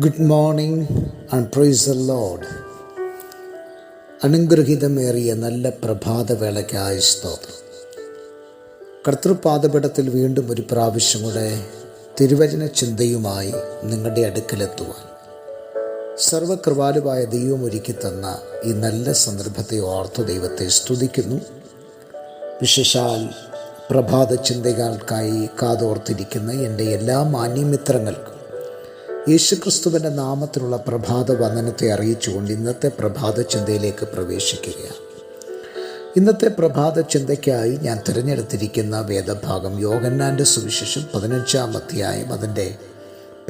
Good morning and praise the Lord അനുഗ്രഹിതമേറിയ നല്ല പ്രഭാതവേളയ്ക്കായി സ്തോത്രം. കർത്തൃപാദപീഠത്തിൽ വീണ്ടും ഒരു പ്രാവശ്യം കൂടെ തിരുവചന ചിന്തയുമായി നിങ്ങളുടെ അടുക്കലെത്തുവാൻ. സർവകൃപാലുവായ ദൈവം ഒരുക്കി തന്ന ഈ നല്ല സന്ദർഭത്തെ ഓർത്തു ദൈവത്തെ സ്തുതിക്കുന്നു. വിശേഷാൽ പ്രഭാത ചിന്തകൾക്കായി കാതോർത്തിരിക്കുന്ന എന്റെ എല്ലാ മാന്യമിത്രങ്ങൾക്കും യേശുക്രിസ്തുവിന്റെ നാമത്തിലുള്ള പ്രഭാത വന്ദനത്തെ അറിയിച്ചുകൊണ്ട് ഇന്നത്തെ പ്രഭാത ചിന്തയിലേക്ക് പ്രവേശിക്കുകയാണ്. ഇന്നത്തെ പ്രഭാത ചിന്തയ്ക്കായി ഞാൻ തിരഞ്ഞെടുത്തിരിക്കുന്ന വേദഭാഗം യോഗന്നാന്റെ സുവിശേഷം പതിനഞ്ചാം അധ്യായം അതിന്റെ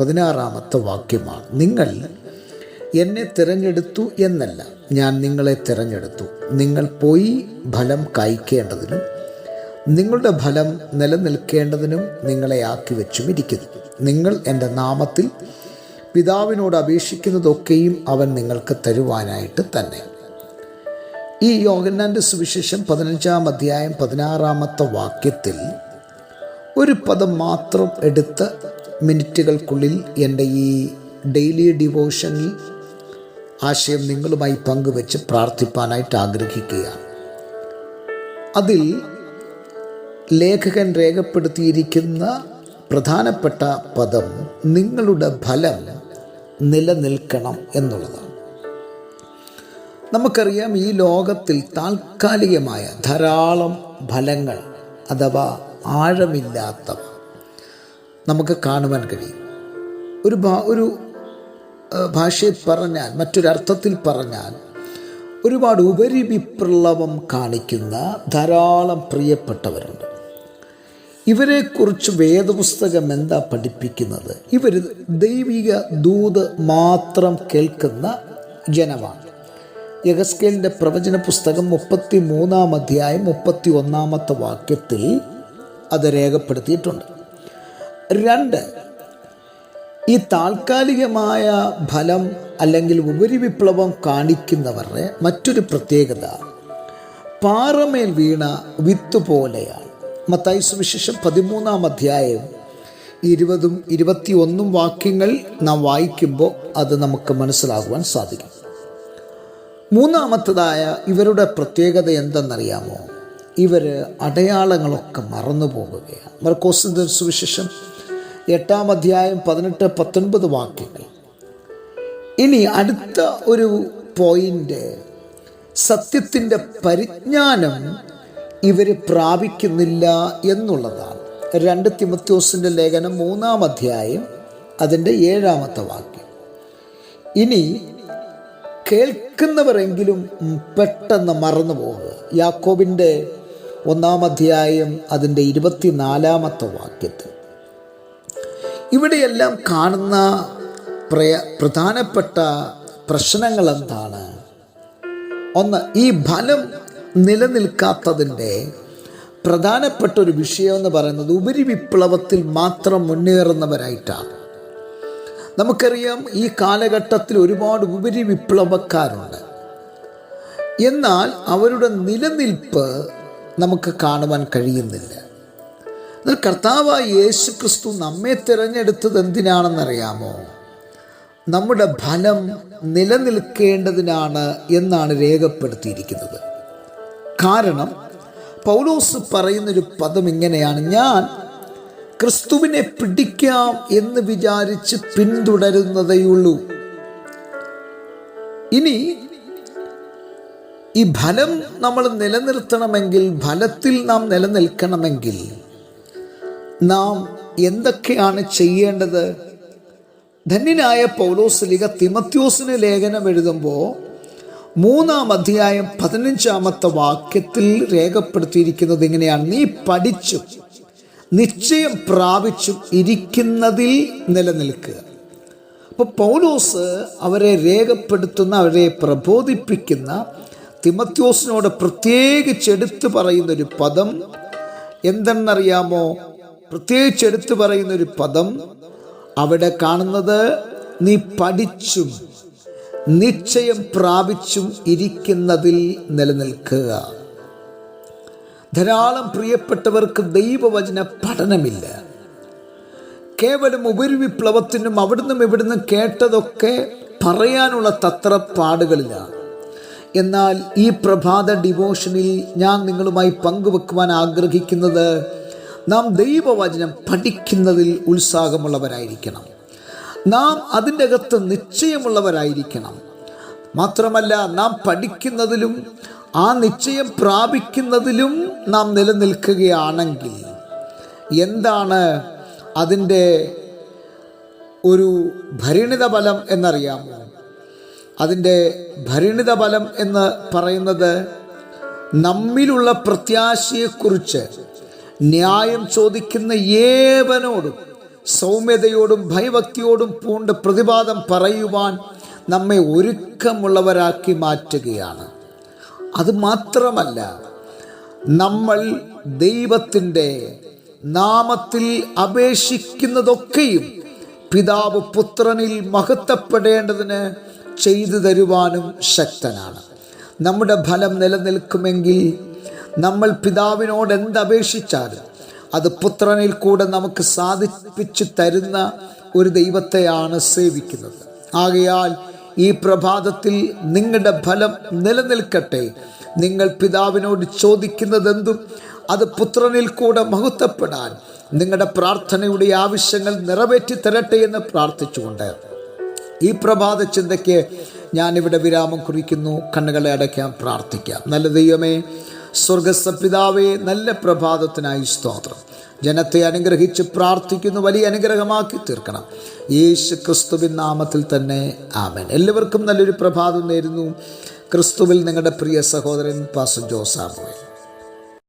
പതിനാറാമത്തെ വാക്യമാണ്. നിങ്ങൾ എന്നെ തിരഞ്ഞെടുത്തു എന്നല്ല ഞാൻ നിങ്ങളെ തിരഞ്ഞെടുത്തു. നിങ്ങൾ പോയി ഫലം കായ്ക്കേണ്ടതിനും നിങ്ങളുടെ ഫലം നിലനിൽക്കേണ്ടതിനും നിങ്ങളെ ആക്കി വെച്ചും ഇരിക്കുന്നു നിങ്ങൾ എന്റെ നാമത്തിൽ പിതാവിനോട് അപേക്ഷിക്കുന്നതൊക്കെയും അവൻ നിങ്ങൾക്ക് തരുവാനായിട്ട് തന്നെ. ഈ യോഗന്നാന്റെ സുവിശേഷം പതിനഞ്ചാം അധ്യായം പതിനാറാമത്തെ വാക്യത്തിൽ ഒരു പദം മാത്രം എടുത്ത് മിനിറ്റുകൾക്കുള്ളിൽ എന്റെ ഈ ഡെയിലി ഡിവോഷനിൽ ആശയം നിങ്ങളുമായി പങ്കുവെച്ച് പ്രാർത്ഥിപ്പാനായിട്ട് ആഗ്രഹിക്കുകയാണ്. അതിൽ ലേഖകൻ രേഖപ്പെടുത്തിയിരിക്കുന്ന പ്രധാനപ്പെട്ട പദം നിങ്ങളുടെ ഫലം നിലനിൽക്കണം എന്നുള്ളതാണ്. നമുക്കറിയാം ഈ ലോകത്തിൽ താൽക്കാലികമായ ധാരാളം ഫലങ്ങൾ അഥവാ ആഴമില്ലാത്തവ നമുക്ക് കാണുവാൻ കഴിയും. ഒരു ഭാ- ഒരു ഭാഷയിൽ പറഞ്ഞാൽ മറ്റൊരർത്ഥത്തിൽ പറഞ്ഞാൽ ഒരുപാട് ഉപരിവിപ്ലവം കാണിക്കുന്ന ധാരാളം പ്രിയപ്പെട്ടവരുണ്ട്. ഇവരെക്കുറിച്ച് വേദപുസ്തകം എന്താ പഠിപ്പിക്കുന്നത്? ഇവർ ദൈവിക ദൂത് മാത്രം കേൾക്കുന്ന ജനമാണ്. യഗസ്കേലിന്റെ പ്രവചന പുസ്തകം മുപ്പത്തി മൂന്നാം അധ്യായം മുപ്പത്തി ഒന്നാമത്തെ വാക്യത്തിൽ അത് രേഖപ്പെടുത്തിയിട്ടുണ്ട്. രണ്ട് ഈ താൽക്കാലികമായ ഫലം അല്ലെങ്കിൽ ഉപരിവിപ്ലവം കാണിക്കുന്നവരുടെ മറ്റൊരു പ്രത്യേകത പാറമേൽ വീണ വിത്ത് പോലെയാണ്. മത്തായി സുവിശേഷം പതിമൂന്നാം അധ്യായം. ഇരുപതും ഇരുപത്തിയൊന്നും വാക്യങ്ങൾ നാം വായിക്കുമ്പോൾ അത് നമുക്ക് മനസ്സിലാകുവാൻ സാധിക്കും. മൂന്നാമത്തതായ ഇവരുടെ പ്രത്യേകത എന്തെന്നറിയാമോ? ഇവർ അടയാളങ്ങളൊക്കെ മറന്നു പോകുകയാണ് മർക്കോസിന്റെ സുവിശേഷം എട്ടാം അധ്യായം പതിനെട്ട് പത്തൊൻപത് വാക്യങ്ങൾ. ഇനി അടുത്ത ഒരു പോയിന്റ് സത്യത്തിന്റെ പരിജ്ഞാനം ഇവർ പ്രാപിക്കുന്നില്ല എന്നുള്ളതാണ്. രണ്ട് തിമത്യോസിന്റെ ലേഖനം മൂന്നാം അധ്യായം അതിന്റെ ഏഴാമത്തെ വാക്യം. ഇനി കേൾക്കുന്നവരെങ്കിലും പെട്ടെന്ന് മറന്നു പോകുക യാക്കോബിന്റെ ഒന്നാം അധ്യായം അതിന്റെ ഇരുപത്തിനാലാമത്തെ വാക്യത്തിൽ. ഇവിടെയെല്ലാം കാണുന്ന പ്രയ പ്രധാനപ്പെട്ട പ്രശ്നങ്ങൾ എന്താണ് ഒന്ന് ഈ ഫലം നിലനിൽക്കാത്തതിന്റെ പ്രധാനപ്പെട്ട ഒരു വിഷയം എന്ന് പറയുന്നത് ഉപരിവിപ്ലവത്തിൽ മാത്രം മുന്നേറുന്നവരായിട്ടാണ്. നമുക്കറിയാം ഈ കാലഘട്ടത്തിൽ ഒരുപാട് ഉപരി വിപ്ലവക്കാരുണ്ട്. എന്നാൽ അവരുടെ നിലനിൽപ്പ് നമുക്ക് കാണുവാൻ കഴിയുന്നില്ല. എന്നാൽ കർത്താവായ യേശു ക്രിസ്തു നമ്മെ തിരഞ്ഞെടുത്തത് എന്തിനാണെന്നറിയാമോ? നമ്മുടെ ഫലം നിലനിൽക്കേണ്ടതിനാണ് എന്നാണ് രേഖപ്പെടുത്തിയിരിക്കുന്നത്. കാരണം പൗലോസ് പറയുന്നൊരു പദം ഇങ്ങനെയാണ്. ഞാൻ ക്രിസ്തുവിനെ പിടിക്കാം എന്ന് വിചാരിച്ച് പിന്തുടരുന്നതേയുള്ളൂ. ഇനി ഈ ഫലം നമ്മൾ നിലനിർത്തണമെങ്കിൽ ഫലത്തിൽ നാം നിലനിൽക്കണമെങ്കിൽ നാം എന്തൊക്കെയാണ് ചെയ്യേണ്ടത്? ധന്യനായ പൗലോസ് ലിഗ തിമത്യോസിന് ലേഖനം എഴുതുമ്പോൾ മൂന്നാം അധ്യായം പതിനഞ്ചാമത്തെ വാക്യത്തിൽ രേഖപ്പെടുത്തിയിരിക്കുന്നത് എങ്ങനെയാണ്? നീ പഠിച്ചു നിശ്ചയം പ്രാപിച്ചു ഇരിക്കുന്നതിൽ നിലനിൽക്കുക. അപ്പോൾ പൗലോസ് അവരെ രേഖപ്പെടുത്തുന്ന അവരെ പ്രബോധിപ്പിക്കുന്ന തിമത്യോസിനോട് പ്രത്യേകിച്ച് എടുത്തു പറയുന്നൊരു പദം എന്തെന്നറിയാമോ? പ്രത്യേകിച്ച് എടുത്തു പറയുന്നൊരു പദം അവിടെ കാണുന്നത് നീ പഠിച്ചും നിശ്ചയം പ്രാപിച്ചും ഇരിക്കുന്നതിൽ നിലനിൽക്കുക. ധാരാളം പ്രിയപ്പെട്ടവർക്ക് ദൈവവചന പഠനമില്ല. കേവലം ഉപരിവിപ്ലവത്തിനും അവിടുന്നും ഇവിടുന്നും കേട്ടതൊക്കെ പറയാനുള്ള തത്ര തത്രപ്പാടുകളിലാണ് എന്നാൽ ഈ പ്രഭാത ഡിവോഷനിൽ ഞാൻ നിങ്ങളുമായി പങ്കുവെക്കുവാൻ ആഗ്രഹിക്കുന്നത് നാം ദൈവവചനം പഠിക്കുന്നതിൽ ഉത്സാഹമുള്ളവരായിരിക്കണം. നാം അതിന്റെ അകത്ത് നിശ്ചയമുള്ളവരായിരിക്കണം. മാത്രമല്ല നാം പഠിക്കുന്നതിലും ആ നിശ്ചയം പ്രാപിക്കുന്നതിലും നാം നിലനിൽക്കുകയാണെങ്കിൽ എന്താണ് അതിന്റെ ഒരു ഭരിണിത ഫലം എന്നറിയാമോ? അതിന്റെ ഭരിണിത ഫലം എന്ന് പറയുന്നത് നമ്മിലുള്ള പ്രത്യാശയെക്കുറിച്ച് ന്യായം ചോദിക്കുന്ന ഏവനോടും സൗമ്യതയോടും ഭയഭക്തിയോടും പൂണ്ട് പ്രതിവാദം പറയുവാൻ നമ്മെ ഒരുക്കമുള്ളവരാക്കി മാറ്റുകയാണ്. അത് മാത്രമല്ല നമ്മൾ ദൈവത്തിന്റെ നാമത്തിൽ അപേക്ഷിക്കുന്നതൊക്കെയും പിതാവ് പുത്രനിൽ മഹത്വപ്പെടേണ്ടതിന് ചെയ്തു തരുവാനും ശക്തനാണ്. നമ്മുടെ ഫലം നിലനിൽക്കുമെങ്കിൽ നമ്മൾ പിതാവിനോട് എന്തപേക്ഷിച്ചാലും അത് പുത്രനിൽ കൂടെ നമുക്ക് സാധിപ്പിച്ചു തരുന്ന ഒരു ദൈവത്തെയാണ് സേവിക്കുന്നത്. ആകയാൽ ഈ പ്രഭാതത്തിൽ നിങ്ങളുടെ ഫലം നിലനിൽക്കട്ടെ. നിങ്ങൾ പിതാവിനോട് ചോദിക്കുന്നതെന്തും അത് പുത്രനിൽ കൂടെ മഹത്വപ്പെടാൻ നിങ്ങളുടെ പ്രാർത്ഥനയുടെ ആവശ്യങ്ങൾ നിറവേറ്റി തരട്ടെ എന്ന് പ്രാർത്ഥിച്ചുകൊണ്ട്. ഈ പ്രഭാത ചിന്തയ്ക്ക് ഞാനിവിടെ വിരാമം കുറിക്കുന്നു. കണ്ണുകളെ അടയ്ക്കാൻ പ്രാർത്ഥിക്കാം. നല്ല ദൈവമേ സ്വർഗസ്ഥ പിതാവേ നല്ല പ്രഭാതത്തിനായി സ്തോത്രം. ജനത്തെ അനുഗ്രഹിച്ച് പ്രാർത്ഥിക്കുന്നു വലിയ അനുഗ്രഹമാക്കി തീർക്കണം. യേശു ക്രിസ്തുവിൻ നാമത്തിൽ തന്നെ ആമൻ. എല്ലാവർക്കും നല്ലൊരു പ്രഭാതം നേരുന്നു. ക്രിസ്തുവിൽ നിങ്ങളുടെ പ്രിയ സഹോദരൻ പാസ ജോസാമോൻ